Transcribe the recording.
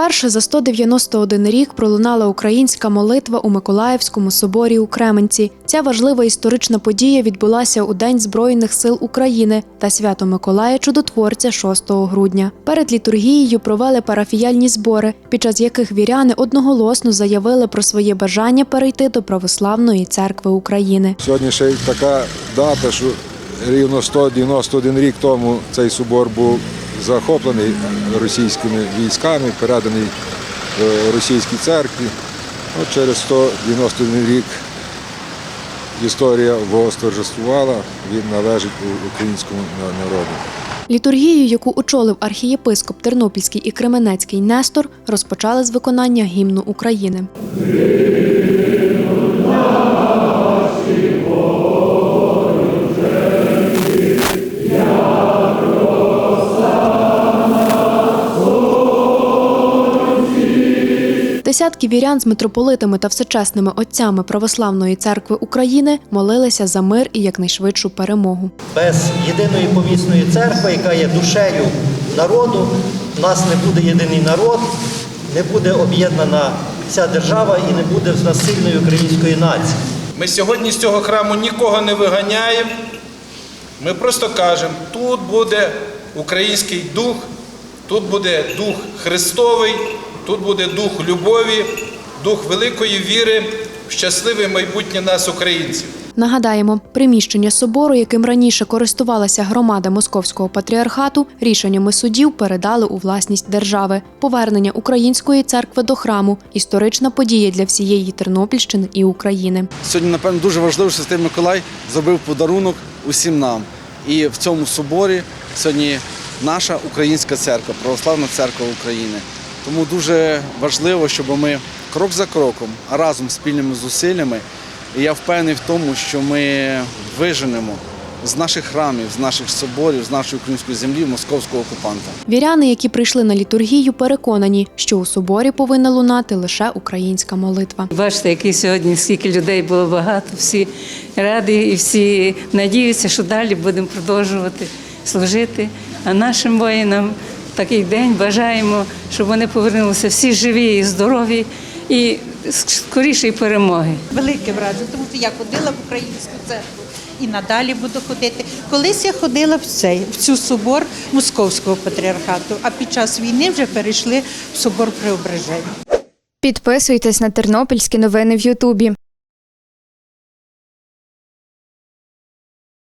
Вперше за 191 рік пролунала українська молитва у Миколаївському соборі у Кременці. Ця важлива історична подія відбулася у День Збройних сил України та свято Миколая Чудотворця 6 грудня. Перед літургією провели парафіяльні збори, під час яких віряни одноголосно заявили про своє бажання перейти до православної церкви України. Сьогодні ще така дата, що рівно 191 рік тому цей собор був захоплений російськими військами, переданий е, російській церкві. От через 191 рік історія восторжествувала, він належить українському народу. Літургію, яку очолив архієпископ Тернопільський і Кременецький Нестор, розпочали з виконання гімну України. Десятки вірян з митрополитами та всечесними отцями Православної церкви України молилися за мир і якнайшвидшу перемогу. Без єдиної помісної церкви, яка є душею народу, у нас не буде єдиний народ, не буде об'єднана вся держава і не буде в нас сильної української нації. Ми сьогодні з цього храму нікого не виганяємо. Ми просто кажемо, тут буде український дух, тут буде дух Христовий, тут буде дух любові, дух великої віри в щасливе майбутнє нас, українців. Нагадаємо, приміщення собору, яким раніше користувалася громада Московського патріархату, рішеннями судів передали у власність держави. Повернення української церкви до храму історична подія для всієї Тернопільщини і України. Сьогодні, напевно, дуже важливо, що Святий Миколай зробив подарунок усім нам. І в цьому соборі сьогодні наша українська церква, православна церква України. Тому дуже важливо, щоб ми крок за кроком, а разом спільними зусиллями. І я впевнений в тому, що ми виженемо з наших храмів, з наших соборів, з нашої української землі московського окупанта. Віряни, які прийшли на літургію, переконані, що у соборі повинна лунати лише українська молитва. Бачите, який сьогодні скільки людей було багато, всі раді і всі надіються, що далі будемо продовжувати служити. А нашим воїнам такий день бажаємо, щоб вони повернулися всі живі і здорові і скорішої перемоги. велике враження, тому що я ходила в українську церкву і надалі буду ходити. Колись я ходила в цей в цю собор Московського патріархату, а під час війни вже перейшли в собор Преображення. Підписуйтесь на тернопільські новини в Ютубі.